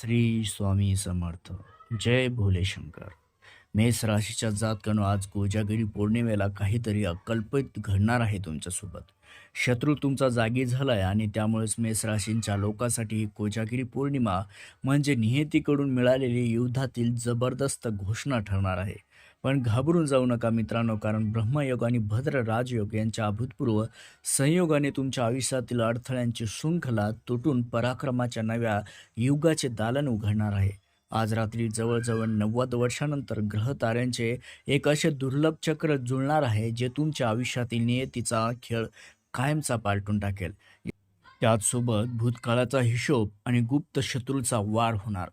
श्री स्वामी समर्थ. जय भोले शंकर मेष राशीच्या जातकनो आज कोजागिरी पौर्णिमेला काहीतरी अकल्पित घडणार आहे तुमच्यासोबत. शत्रू तुमचा जागी झालाय आणि त्यामुळेच मेष राशींच्या लोकांसाठी ही कोजागिरी पौर्णिमा म्हणजे नियतीकडून मिळालेली युद्धातील जबरदस्त घोषणा ठरणार आहे. पण घाबरून जाऊ नका मित्रांनो कारण ब्रह्मयोग आणि भद्र राजयोग यांच्या अभूतपूर्व संयोगाने तुमच्या आयुष्यातील अडथळ्यांची शृंखला तुटून पराक्रमाच्या नव्या युगाचे दालन उघडणार आहे. आज रात्री जवळजवळ नव्वद वर्षानंतर ग्रह ताऱ्यांचे एक असे दुर्लभ चक्र जुळणार आहे जे तुमच्या आयुष्यातील नियतीचा खेळ कायमचा पालटून टाकेल. त्याचसोबत भूतकाळाचा हिशोब आणि गुप्त शत्रूचा वार होणार.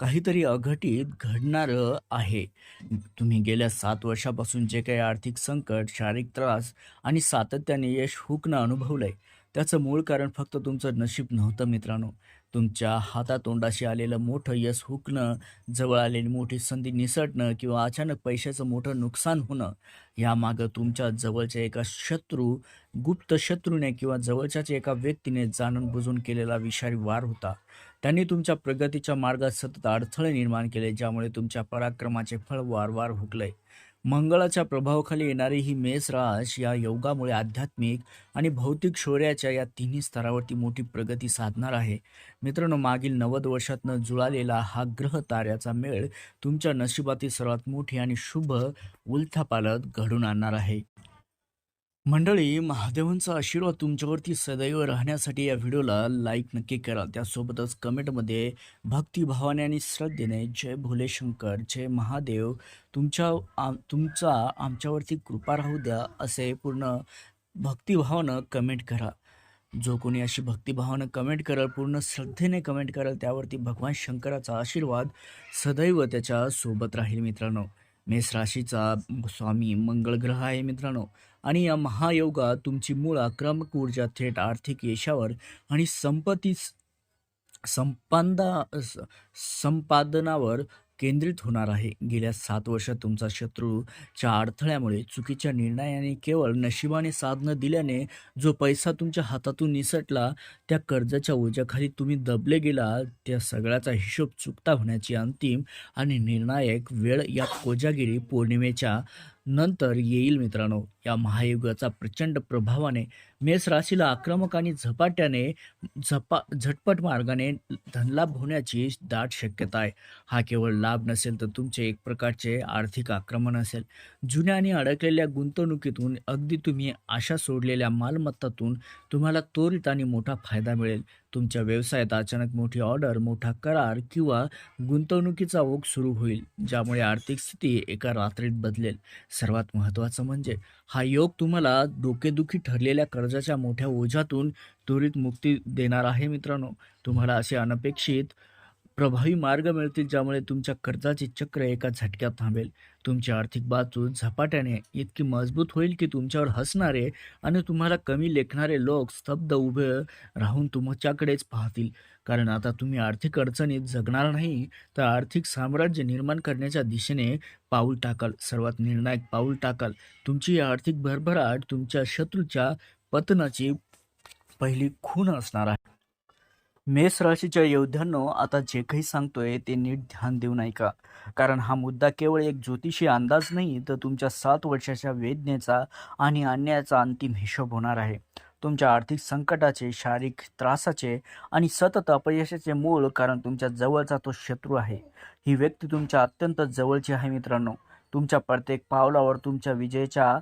काहीतरी अघटित घडणारं आहे. तुम्ही गेल्या सात वर्षापासून जे काही आर्थिक संकट शारीरिक त्रास आणि सातत्याने यश हुकणं अनुभवलंय त्याचं मूळ कारण फक्त तुमचं नशीब नव्हतं मित्रांनो. तुमच्या हातातोंडाशी आलेलं मोठं यश हुकणं जवळ आलेली मोठी संधी निसटणं किंवा अचानक पैशाचं मोठं नुकसान होणं यामागं तुमच्या जवळच्या एका शत्रू गुप्त शत्रूने किंवा जवळच्याच एका व्यक्तीने जाणून बुजून केलेला विषारी वार होता. त्यांनी तुमच्या प्रगतीच्या मार्गात सतत अडथळे निर्माण केले ज्यामुळे तुमच्या पराक्रमाचे फळ वारंवार हुकले मंगळाच्या प्रभावाखाली येणारी ही मेष राश या योगामुळे आध्यात्मिक आणि भौतिक शौर्याच्या या तिन्ही स्तरावरती मोठी प्रगती साधणार आहे. मित्रांनो मागील नव्वद वर्षातनं जुळालेला हा ग्रह ताऱ्याचा मेळ तुमच्या नशिबातील सर्वात मोठी आणि शुभ उलथापालत घडून आणणार आहे. मंडळी महादेवांचा आशीर्वाद तुमच्यावरती सदैव राहण्यासाठी या व्हिडिओला लाईक नक्की करा. त्यासोबतच कमेंटमध्ये भक्तिभावाने आणि श्रद्धेने जय भोले शंकर जय महादेव तुमच्या आम तुमचा आमच्यावरती कृपा राहू द्या असे पूर्ण भक्तिभावानं कमेंट करा. जो कोणी अशी भक्तिभावानं कमेंट करेल पूर्ण श्रद्धेने कमेंट करेल त्यावरती भगवान शंकराचा आशीर्वाद सदैव त्याच्या सोबत राहील मित्रांनो. मेष राशीचा स्वामी मंगळ ग्रह आहे मित्रांनो. आणि या महायोगात तुमची मूळ आक्रमक ऊर्जा थेट आर्थिक यशावर आणि संपत्ती संपादा स- संपादनावर केंद्रित होणार आहे. गेल्या सात वर्षात तुमचा शत्रूच्या अडथळ्यामुळे चुकीच्या निर्णयाने केवळ नशिबाने साधनं न दिल्याने जो पैसा तुमच्या हातातून निसटला त्या कर्जाच्या ओझ्याखाली तुम्ही दबले गेला त्या सगळ्याचा हिशोब चुकता होण्याची अंतिम आणि निर्णायक वेळ या कोजागिरी पौर्णिमेच्या नंतर येईल मित्रांनो. या महायुगाचा प्रचंड प्रभावाने मेष राशीला आक्रमक आणि झपाट्याने झपा झटपट मार्गाने धनलाभ होण्याची दाट शक्यता आहे. हा केवळ लाभ नसेल तर तुमचे एक प्रकारचे आर्थिक आक्रमण असेल. जुन्या आणि अडकलेल्या गुंतवणुकीतून अगदी तुम्ही आशा सोडलेल्या मालमत्तातून तुम्हाला त्वरित आणि मोठा फायदा मिळेल. तुमच्या व्यवसायात अचानक मोठी ऑर्डर मोठा करार किंवा गुंतवणुकीचा ओघ सुरू होईल ज्यामुळे आर्थिक स्थिती एका रात्रीत बदलेल. सर्वात महत्त्वाचं म्हणजे हा योग तुम्हाला डोकेदुखी ठरलेल्या कर्जाच्या मोठ्या ओझ्यातून त्वरित मुक्ती देणार आहे मित्रांनो. तुम्हाला असे अनपेक्षित प्रभावी मार्ग मिळतील ज्यामुळे तुमच्या कर्जाचे चक्र एका झटक्यात थांबेल. तुमची आर्थिक बाजू झपाट्याने इतकी मजबूत होईल की तुमच्यावर हसणारे आणि तुम्हाला कमी लेखणारे लोक स्तब्ध उभे राहून तुमच्याकडेच पाहतील. कारण आता तुम्ही आर्थिक अडचणीत जगणार नाही तर आर्थिक साम्राज्य निर्माण करण्याच्या दिशेने पाऊल टाकाल. सर्वात निर्णायक पाऊल टाकाल. तुमची आर्थिक भरभराट तुमच्या शत्रूच्या पतनाची पहिली खूण असणार आहे. मेष राशीच्या योद्ध्यांनो आता जे काही सांगतोय ते नीट ध्यान देऊन ऐका. कारण हा मुद्दा केवळ एक ज्योतिषी अंदाज नाही तर तुमच्या सात वर्षाच्या वेदनेचा आणि अन्यायाचा अंतिम हिशोब होणार आहे. तुमच्या आर्थिक संकटाचे शारीरिक त्रासाचे आणि सतत अपयशाचे मूळ कारण तुमच्या जवळचा तो शत्रू आहे. ही व्यक्ती तुमच्या अत्यंत जवळची आहे मित्रांनो. तुमच्या प्रत्येक पावलावर तुमच्या विजयाच्या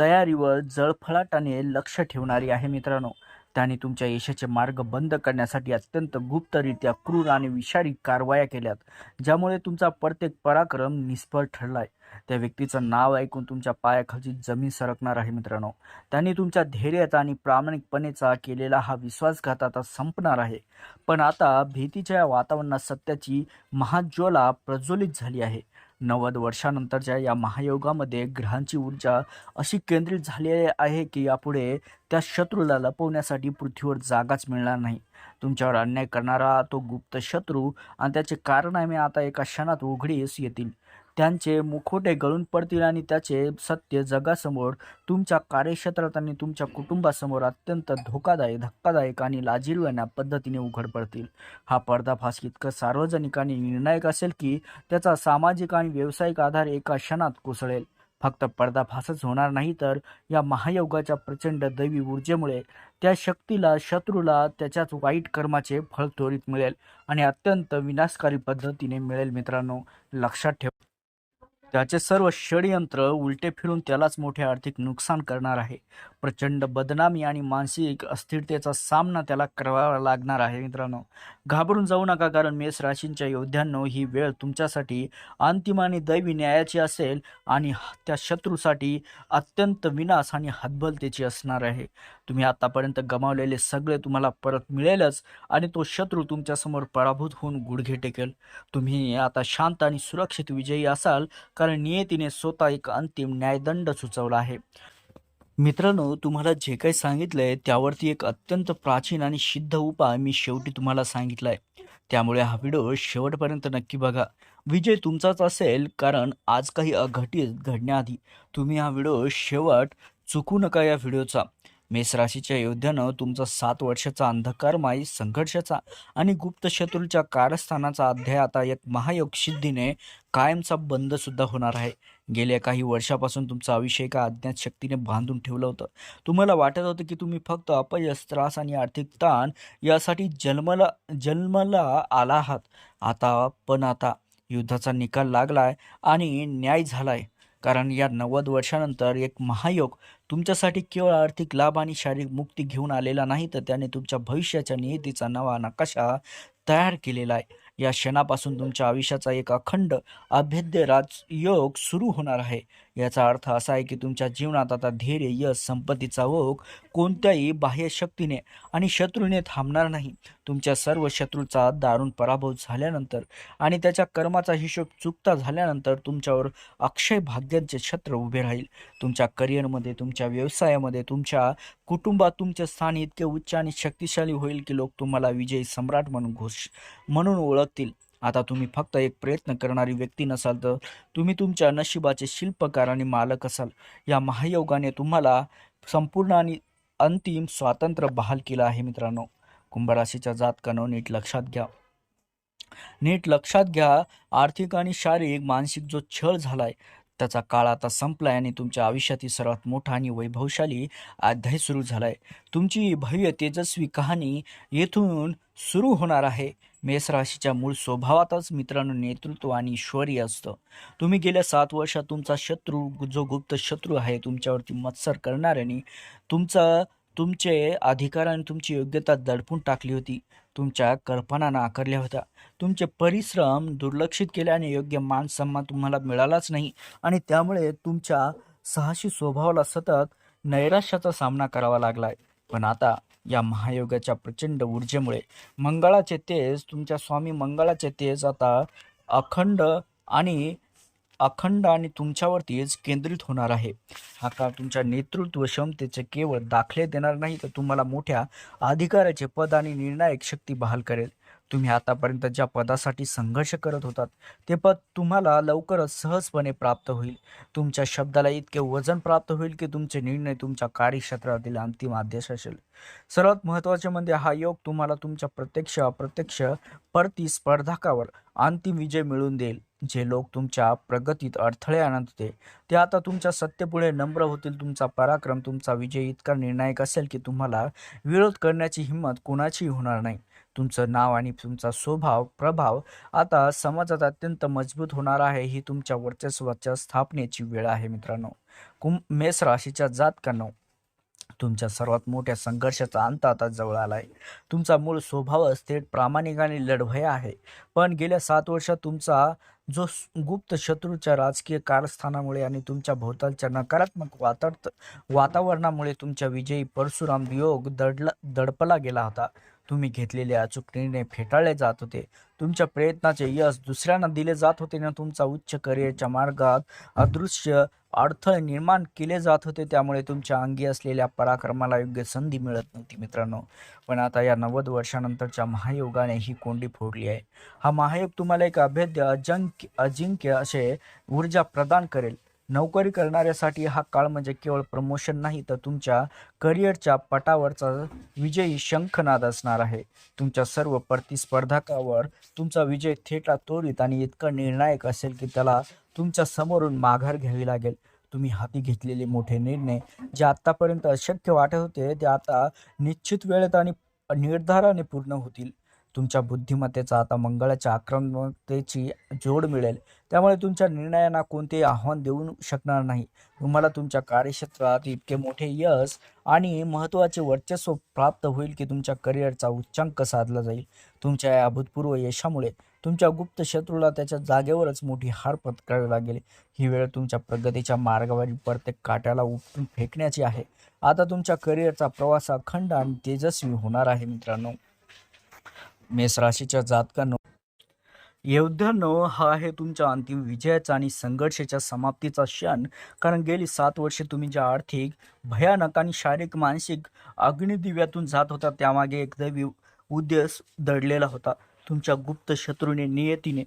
तयारीवर जळफळाटाने लक्ष ठेवणारी आहे मित्रांनो. त्याने तुमच्या यशाचे मार्ग बंद करण्यासाठी अत्यंत गुप्तरित्या क्रूर आणि विषारी कारवाया केल्यात ज्यामुळे तुमचा प्रत्येक पराक्रम निष्फळ ठरलाय. त्या व्यक्तीचं नाव ऐकून तुमच्या पायाखालची जमीन सरकणार आहे मित्रांनो. त्यांनी तुमच्या धैर्याचा आणि प्रामाणिकपणेचा केलेला हा विश्वासघात आता संपणार आहे. पण आता भीतीच्या या वातावरणात सत्याची महाज्वाला प्रज्वलित झाली आहे. नव्वद वर्षानंतरच्या या महायोगामध्ये ग्रहांची ऊर्जा अशी केंद्रित झाली आहे की यापुढे त्या शत्रूला लपवण्यासाठी पृथ्वीवर जागाच मिळणार नाही. तुमच्यावर अन्याय करणारा तो गुप्त शत्रू आणि त्याचे कारनामे आता एका क्षणात उघडीस येतील. त्यांचे मुखोटे गळून पडतील आणि त्याचे सत्य जगासमोर तुमच्या कार्यक्षेत्रात आणि तुमच्या कुटुंबासमोर अत्यंत धोकादायक धक्कादायक आणि लाजिरवाण्या पद्धतीने उघड पडतील. हा पर्दाफाश इतकं सार्वजनिक आणि निर्णायक असेल की त्याचा सामाजिक आणि व्यावसायिक आधार एका क्षणात कोसळेल. फक्त पर्दाफासच होणार नाही तर या महायोगाच्या प्रचंड दैवी ऊर्जेमुळे त्या शक्तीला शत्रूला त्याच्याच वाईट कर्माचे फळ त्वरित मिळेल आणि अत्यंत विनाशकारी पद्धतीने मिळेल मित्रांनो. लक्षात ठेवा. त्याचे सर्व षडयंत्र उलटे फिरून त्यालाच मोठे आर्थिक नुकसान करणार आहे. प्रचंड बदनामी आणि मानसिक अस्थिरतेचा सामना त्याला करावा लागणार आहे मित्रांनो. घाबरून जाऊ नका कारण मेष राशींच्या योद्ध्यांनो ही वेळ तुमच्यासाठी अंतिम आणि दैवी न्यायाची असेल आणि त्या शत्रूसाठी अत्यंत विनाश आणि हतबलतेची असणार आहे. तुम्ही आतापर्यंत गमावलेले सगळे तुम्हाला परत मिळेलच आणि तो शत्रू तुमच्यासमोर पराभूत होऊन गुडघे टेकेल. तुम्ही आता शांत आणि सुरक्षित विजयी असाल कारण नियतीने स्वतः एक अंतिम न्यायदंड सुचवला आहे. मित्रांनो तुम्हाला जे काही सांगितलंय त्यावरती एक अत्यंत प्राचीन आणि सिद्ध उपाय मी शेवटी तुम्हाला सांगितलाय. त्यामुळे हा व्हिडिओ शेवटपर्यंत नक्की बघा. विजय तुमचाच असेल कारण आज काही अघटित घडण्याआधी तुम्ही हा व्हिडिओ शेवट चुकू नका या व्हिडिओचा. मेष राशीच्या योद्ध्यानं तुमचा सात वर्षाचा अंधकारमाई संघर्षाचा आणि गुप्त शत्रूच्या कारस्थानाचा अध्याय आता एक महायोग सिद्धीने कायमचा बंद सुद्धा होणार आहे. गेल्या काही वर्षापासून तुमचं आयुष्य एका अज्ञात शक्तीने बांधून ठेवलं होतं. तुम्हाला वाटत होतं की तुम्ही फक्त अपयश त्रास आणि आर्थिक ताण यासाठी जन्मला जन्मला आला आहात. आता पण आता युद्धाचा निकाल लागलाय आणि न्याय झालाय. कारण या नव्वद वर्षानंतर एक महायोग तुमच्यासाठी केवळ आर्थिक लाभ आणि शारीरिक मुक्ती घेऊन आलेला नाही तर त्याने तुमच्या भविष्याच्या नियतीचा नवा नकाशा तयार केलेला आहे. या क्षणापासून तुमच्या आयुष्याचा एक अखंड अभेद्य राजयोग सुरू होणार आहे. याचा अर्थ असा आहे की तुमच्या जीवनात आता धैर्य यश संपत्तीचा ओघ कोणत्याही बाह्य शक्तीने आणि शत्रूने थांबणार नाही. तुमच्या सर्व शत्रूचा दारुण पराभव झाल्यानंतर आणि त्याच्या कर्माचा हिशोब चुकता झाल्यानंतर तुमच्यावर अक्षय भाग्यांचे छत्र उभे राहील. तुमच्या करिअरमध्ये तुमच्या व्यवसायामध्ये तुमच्या कुटुंबात तुमचे स्थान इतके उच्च आणि शक्तिशाली होईल की लोक तुम्हाला विजयी सम्राट म्हणून घोष म्हणून ओळखतील. आता तुम्ही फक्त एक प्रयत्न करणारी व्यक्ती नसाल तर तुम्ही तुमच्या नशिबाचे शिल्पकार आणि मालक असाल. या महायोगाने तुम्हाला संपूर्ण आणि अंतिम स्वातंत्र्य बहाल केलं आहे मित्रांनो. कुंभराशीच्या जातकानं नीट लक्षात घ्या. नीट लक्षात घ्या आर्थिक आणि शारीरिक मानसिक जो छळ झालाय त्याचा काळ आता संपलाय आणि तुमच्या आयुष्यातील सर्वात मोठा आणि वैभवशाली अध्याय सुरू झाला आहे तुमची भव्य तेजस्वी कहाणी येथून सुरू होणार आहे. मेष राशीच्या मूळ स्वभावातच मित्रांनो नेतृत्व आणि शौर्य असतं. तुम्ही गेल्या सात वर्षात तुमचा शत्रू जो गुप्त शत्रू आहे तुमच्यावरती मत्सर करणाऱ्याने तुमचा तुमचे अधिकार आणि तुमची योग्यता दडपून टाकली होती. तुमच्या कल्पनांना आकारल्या होत्या. तुमचे परिश्रम दुर्लक्षित केल्याने योग्य मान सन्मान तुम्हाला मिळालाच नाही. आणि त्यामुळे तुमच्या साहसी स्वभावाला सतत नैराश्याचा सामना करावा लागलाय. पण आता या महायोगाच्या प्रचंड ऊर्जेमुळे मंगळाचे तेज तुमच्या स्वामी मंगळाचे तेज आता अखंड आणि अखंड आणि तुमच्यावरतीच केंद्रित होणार आहे. हा काळ तुमच्या नेतृत्व क्षमतेचे केवळ दाखले देणार नाही तर तुम्हाला मोठ्या अधिकाराचे पद आणि निर्णायक शक्ती बहाल करेल. तुम्ही आतापर्यंत ज्या पदासाठी संघर्ष करत होतात ते पद तुम्हाला लवकरच सहजपणे प्राप्त होईल. तुमच्या शब्दाला इतके वजन प्राप्त होईल की तुमचे निर्णय तुमच्या कार्यक्षेत्रातील अंतिम आदेश असेल. सर्वात महत्त्वाचे म्हणजे हा योग तुम्हाला तुमच्या प्रत्यक्ष अप्रत्यक्ष प्रतिस्पर्धकावर अंतिम विजय मिळवून देईल. जे लोक तुमच्या प्रगतीत अडथळे आणत होते ते आता तुमच्या सत्तेपुढे नम्र होतील तुमचा पराक्रम तुमचा विजय इतका निर्णायक असेल की तुम्हाला विरोध करण्याची हिंमत कुणाचीही होणार नाही. तुमचं नाव आणि तुमचा स्वभाव प्रभाव आता समाजात अत्यंत मजबूत होणार आहे ही तुमच्या वर्चस्वाच्या स्थापनेची वेळ आहे मित्रांनो. कुंभ मेष राशीच्या जातकांनो तुमच्या सर्वात मोठ्या संघर्षाचा अंत आता जवळ आला आहे तुमचा मूळ स्वभावच थेट प्रामाणिक आणि लढवया आहे. पण गेल्या सात वर्षात तुमचा जो गुप्त शत्रूच्या राजकीय कारस्थानामुळे आणि तुमच्या भोवतालच्या नकारात्मक वातावरणामुळे तुमच्या विजयी परशुराम योग दडला दडपला गेला होता. तुम्ही घेतलेले अचूक निर्णय फेटाळले जात होते. तुमच्या प्रयत्नाचे यश दुसऱ्यांना दिले जात होते ना तुमचा उच्च करिअरच्या मार्गात अदृश्य अडथळे निर्माण केले जात होते त्यामुळे तुमच्या अंगी असलेल्या पराक्रमाला योग्य संधी मिळत नव्हती मित्रांनो. पण आता या नव्वद वर्षानंतरच्या महायोगाने ही कोंडी फोडली आहे. हा महायोग तुम्हाला एक अभेद्य अजंक्य अजिंक्य असे ऊर्जा प्रदान करेल. नोकरी करणाऱ्यासाठी हा काळ म्हणजे केवळ प्रमोशन नाही तर तुमच्या करिअरच्या पटावरचा विजयी शंखनाद असणार आहे. तुमच्या सर्व प्रतिस्पर्धकावर तुमचा विजय थेटा तोडीत आणि इतका निर्णायक असेल की त्याला तुमच्या समोरून माघार घ्यावी लागेल. तुम्ही हाती घेतलेले मोठे निर्णय जे आत्तापर्यंत अशक्य वाटत होते ते आता निश्चित वेळेत आणि निर्धाराने पूर्ण होतील. तुमच्या बुद्धिमत्तेचा आता मंगळाच्या आक्रमकतेची जोड मिळेल. त्यामुळे तुमच्या निर्णयांना कोणतेही आव्हान देऊ शकणार नाही. तुम्हाला तुमच्या कार्यक्षेत्रात इतके मोठे यश आणि महत्त्वाचे वर्चस्व प्राप्त होईल की तुमच्या करिअरचा उच्चांक साधला जाईल. तुमच्या या अभूतपूर्व यशामुळे तुमच्या गुप्त शत्रूला त्याच्या जागेवरच मोठी हार पत्करावी लागेल. ही वेळ तुमच्या प्रगतीच्या मार्गावरील प्रत्येक काट्याला उपटून फेकण्याची आहे. आता तुमच्या करिअरचा प्रवास अखंड आणि तेजस्वी होणार आहे मित्रांनो. मेष राशीच्या जातकांनो. योद्ध्यानो हा आहे तुमच्या अंतिम विजयाचा आणि संघर्षाच्या समाप्तीचा क्षण. कारण गेली सात वर्षे तुम्ही ज्या आर्थिक भयानक आणि शारीरिक मानसिक अग्निदिव्यातून जात होता त्यामागे एक दैवी उद्देश दडलेला होता. तुमच्या गुप्त शत्रूने नियतीने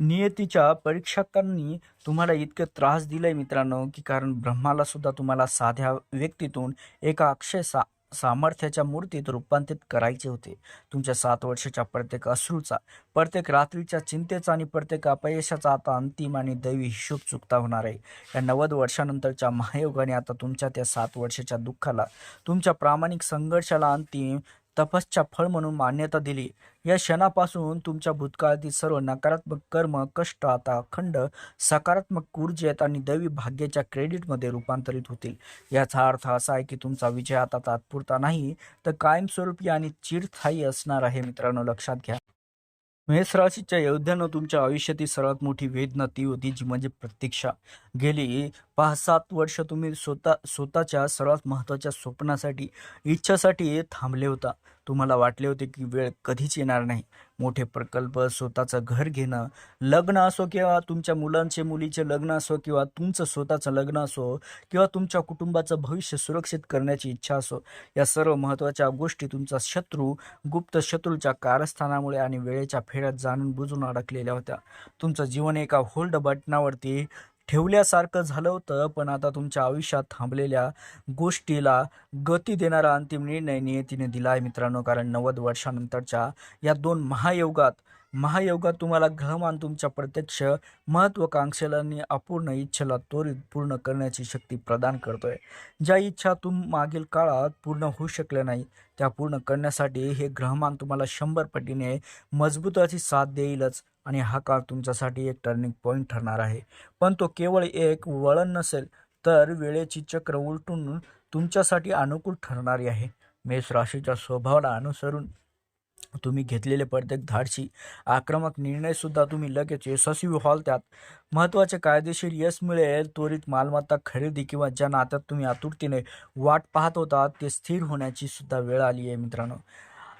नियतीच्या परीक्षकांनी तुम्हाला इतके त्रास दिलाय मित्रांनो की कारण ब्रह्माला सुद्धा तुम्हाला साध्या व्यक्तीतून एका अक्षय सा सामर्थ्याच्या मूर्तीत रूपांतरित करायचे होते. तुमच्या सात वर्षाच्या प्रत्येक अश्रूचा प्रत्येक रात्रीच्या चिंतेचा आणि प्रत्येक अपयशाचा आता अंतिम आणि दैवी हिशोब चुकता होणार आहे. या नव्वद वर्षानंतरच्या महायोगाने आता तुमच्या त्या सात वर्षाच्या दुःखाला तुमच्या प्रामाणिक संघर्षाला अंतिम तपसच्या फळ म्हणून मान्यता दिली. या क्षणापासून तुमच्या भूतकाळातील सर्व नकारात्मक कर्म कष्ट आता अखंड सकारात्मक ऊर्जेत आणि दैवी भाग्याच्या क्रेडिटमध्ये रूपांतरित होतील. याचा अर्थ असा आहे की तुमचा विजय आता तात्पुरता नाही तर कायमस्वरूपी आणि चिरस्थायी असणार आहे मित्रांनो. लक्षात घ्या. मेष राशीच्या योद्ध्यानं तुमच्या आयुष्यातील सर्वात मोठी वेदना ती होती जी म्हणजे प्रतीक्षा. गेली पाच सात वर्ष तुम्ही स्वतः स्वतःच्या सर्वात महत्त्वाच्या स्वप्नासाठी इच्छासाठी थांबले होता. तुम्हाला वाटले होते की वेळ कधीच येणार नाही. मोठे प्रकल्प स्वतःचं घर घेणं लग्न असो किंवा तुमच्या मुलांचे मुलीचे लग्न असो किंवा तुमचं स्वतःचं लग्न असो किंवा तुमच्या कुटुंबाचं भविष्य सुरक्षित करण्याची इच्छा असो या सर्व महत्त्वाच्या गोष्टी तुमचा शत्रू गुप्त शत्रूच्या कारस्थानामुळे आणि वेळेच्या फेऱ्यात जाणून बुजून अडकलेल्या होत्या. तुमचं जीवन एका होल्ड बटनावरती ठेवल्यासारखं झालं होतं पण आता तुमच्या आयुष्यात थांबलेल्या गोष्टीला गती देणारा अंतिम निर्णय नियतीने दिला आहे मित्रांनो कारण नव्वद वर्षानंतरच्या या दोन महायोगात महायोगात तुम्हाला ग्रहमान तुमच्या प्रत्यक्ष महत्वाकांक्षेला आणि अपूर्ण इच्छेला त्वरित पूर्ण करण्याची शक्ती प्रदान करतोय. ज्या इच्छा तुम मागील काळात पूर्ण होऊ शकल्या नाही त्या पूर्ण करण्यासाठी हे ग्रहमान तुम्हाला शंभर पटीने मजबूताची साथ देईलच आणि हा काळ तुमच्यासाठी एक टर्निंग पॉईंट ठरणार आहे. पण तो केवळ एक वळण नसेल तर वेळेची चक्र उलटून तुमच्यासाठी अनुकूल ठरणारी आहे. मेष राशीच्या स्वभावाला अनुसरून तुम्ही घेतलेले प्रत्येक धाडशी. आक्रमक निर्णयसुद्धा तुम्ही लगेच यशस्वी व्हाल त्यात. महत्त्वाचे कायदेशीर यश मिळेल त्वरित मालमत्ता खरेदी किंवा ज्या नात्यात तुम्ही आतुरतेने वाट पाहत होता ते स्थिर होण्याची सुद्धा वेळ आली आहे मित्रांनो.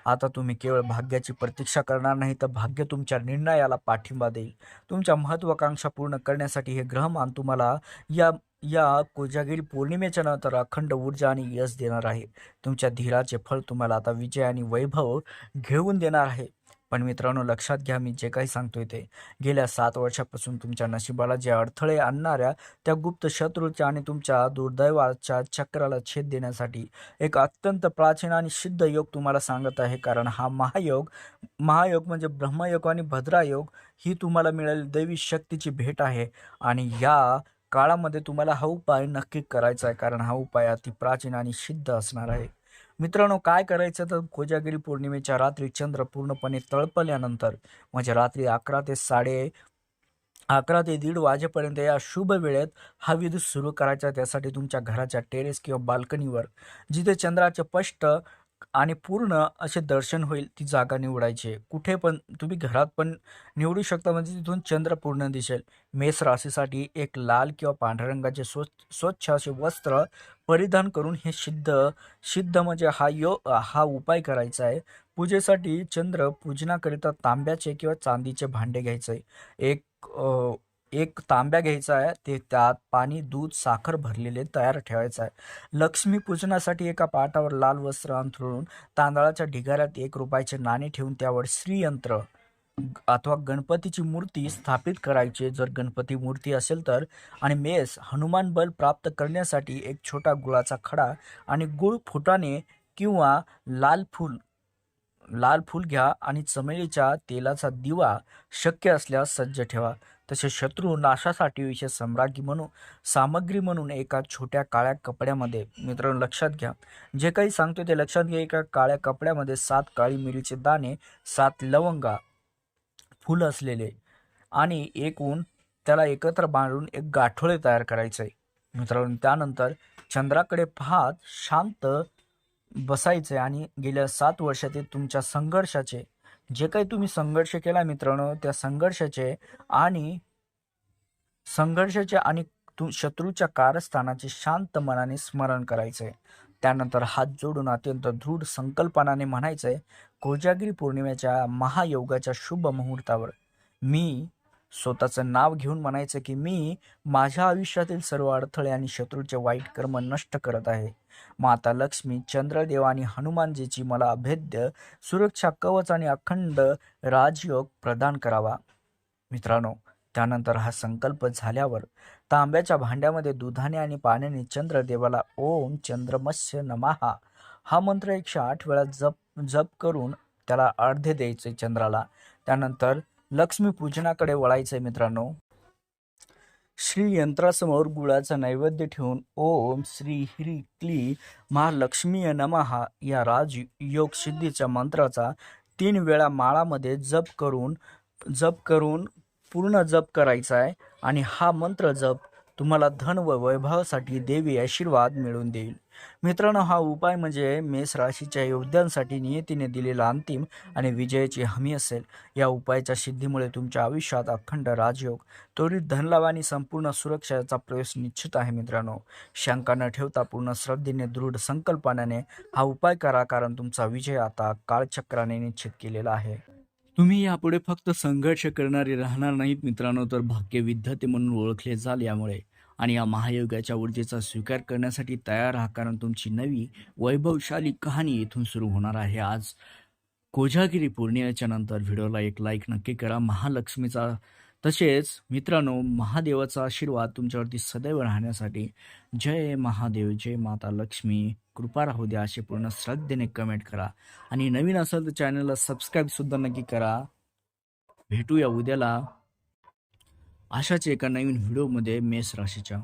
आता तुम्ही केवळ भाग्याची प्रतीक्षा करणार नाही तर भाग्य तुमच्या निर्णयाला पाठिंबा देईल. तुमच्या महत्वाकांक्षा पूर्ण करण्यासाठी हे ग्रहमान तुम्हाला या या कोजागिरी पौर्णिमेच्या नंतर अखंड ऊर्जा आणि यश देणार आहे. तुमच्या धीराचे फळ तुम्हाला आता विजय आणि वैभव घेऊन देणार आहे. पण मित्रांनो लक्षात घ्या मी जे काही सांगतोय ते. गेल्या सात वर्षापासून तुमच्या नशिबाला जे अडथळे आणणाऱ्या त्या गुप्त शत्रूच्या आणि तुमच्या दुर्दैवाच्या चक्राला छेद देण्यासाठी एक अत्यंत प्राचीन आणि सिद्ध योग तुम्हाला सांगत आहे. कारण हा महायोग महायोग म्हणजे ब्रह्मयोग आणि भद्रायोग ही तुम्हाला मिळेल दैवी शक्तीची भेट आहे. आणि या काळामध्ये तुम्हाला हा उपाय नक्की करायचा आहे कारण हा उपाय अति प्राचीन आणि सिद्ध असणार आहे. मित्रांनो काय करायचं तर कोजागिरी पौर्णिमेच्या रात्री चंद्र पूर्णपणे तळपल्यानंतर म्हणजे रात्री अकरा ते साडे अकरा ते दीड वाजेपर्यंत या शुभ वेळेत हा विद्युत सुरू करायचा त्यासाठी तुमच्या घराच्या टेरेस किंवा बाल्कनीवर जिथे चंद्राचे स्पष्ट आणि पूर्ण असे दर्शन होईल ती जागा निवडायची आहे. कुठे पण तुम्ही घरात पण निवडू शकता म्हणजे तिथून चंद्र पूर्ण दिसेल. मेष राशीसाठी एक लाल किंवा पांढऱ्या रंगाचे स्वच्छ स्वच्छ असे वस्त्र परिधान करून हे सिद्ध सिद्ध म्हणजे हा यो हा उपाय करायचा आहे. पूजेसाठी चंद्र पूजनाकरिता तांब्याचे किंवा चांदीचे भांडे घ्यायचे. एक एक तांब्या घ्यायचा आहे ते त्यात पाणी दूध साखर भरलेले तयार ठेवायचं आहे. लक्ष्मी पूजनासाठी एका पाटावर लाल वस्त्र अंथरून तांदळाच्या ढिगाऱ्यात एक रुपयाचे नाणे ठेवून त्यावर श्रीयंत्र अथवा गणपतीची मूर्ती स्थापित करायची. जर गणपती मूर्ती असेल तर आणि मेस हनुमान बल प्राप्त करण्यासाठी एक छोटा गुळाचा खडा आणि गुळ फुटाने किंवा लाल फूल लाल फूल घ्या आणि चमेलीच्या तेलाचा दिवा शक्य असल्यास सज्ज ठेवा. तसे शत्रू नाशासाठी विशेष सम्राज्ञी म्हणून सामग्री म्हणून एका छोट्या काळ्या कपड्यामध्ये मित्रांनो लक्षात घ्या जे काही सांगतो ते लक्षात घ्या. एका काळ्या कपड्यामध्ये सात काळी मिरीचे दाणे सात लवंगा फुल असलेले आणि एक ऊन त्याला एकत्र बांधून एक गाठोळे तयार करायचे. आहे मित्रांनो त्यानंतर चंद्राकडे पाहत शांत बसायचे आणि गेल्या सात वर्षातील तुमच्या संघर्षाचे जे काही तुम्ही संघर्ष केला मित्रांनो त्या संघर्षाचे आणि संघर्षाचे आणि तु शत्रूच्या कारस्थानाचे शांत मनाने स्मरण करायचे. त्यानंतर हात जोडून अत्यंत दृढ संकल्पनाने म्हणायचंय कोजागिरी पौर्णिमेच्या महायोगाच्या शुभ मुहूर्तावर मी स्वतःचं नाव घेऊन म्हणायचं की मी माझ्या आयुष्यातील सर्व अडथळे आणि शत्रूचे वाईट कर्म नष्ट करत आहे. माता लक्ष्मी चंद्रदेव आणि हनुमानजीची मला अभेद्य सुरक्षा कवच आणि अखंड राजयोग प्रदान करावा. मित्रांनो त्यानंतर हा संकल्प झाल्यावर तांब्याच्या भांड्यामध्ये दुधाने आणि पाण्याने चंद्रदेवाला ओम चंद्रमस्य नमहा. हा मंत्र एकशे आठ वेळा जप जप करून त्याला अर्धे द्यायचे चंद्राला. त्यानंतर लक्ष्मीपूजनाकडे वळायचं वळायचंय मित्रांनो. श्री यंत्रासमोर गुळाचा नैवेद्य ठेवून ओम श्री ह्री क्ली महालक्ष्मी नमहा या राजयोग सिद्धीच्या मंत्राचा तीन वेळा माळामध्ये जप करून जप करून पूर्ण जप करायचा आहे आणि हा मंत्र जप तुम्हाला धन व वैभवासाठी देवी आशीर्वाद मिळवून देईल. मित्रांनो हा उपाय म्हणजे मेष राशीच्या योद्ध्यांसाठी नियतीने दिलेला अंतिम आणि विजयाची हमी असेल. या उपायाच्या सिद्धीमुळे तुमच्या आयुष्यात अखंड राजयोग त्वरित धनलाभ आणि संपूर्ण सुरक्षेचा प्रवेश निश्चित आहे मित्रांनो. शंका न ठेवता पूर्ण श्रद्धेने दृढ संकल्पनाने हा उपाय करा कारण तुमचा विजय आता काळचक्राने निश्चित केलेला आहे. तुम्ही यापुढे फक्त संघर्ष करणारे राहणार नाहीत मित्रांनो तर भाग्यविद्यते म्हणून ओळखले जाल यामुळे. आणि या महायोगाच्या ऊर्जेचा स्वीकार करण्यासाठी तयार राहा कारण तुमची नवी वैभवशाली कहाणी इथून सुरू होणार आहे. आज कोजागिरी पौर्णिमेच्या नंतर व्हिडिओला एक लाईक नक्की करा. महालक्ष्मीचा तसेच मित्रांनो महादेवाचा आशीर्वाद तुमच्यावरती सदैव राहण्यासाठी जय महादेव जय माता लक्ष्मी. कृपा राहू द्या असे पूर्ण श्रद्धेने कमेंट करा. आणि नवीन असेल तर चॅनलला सबस्क्राईब सुद्धा नक्की करा. भेटूया उद्याला. अशाच एका नवीन व्हिडिओमध्ये मेष राशीच्या.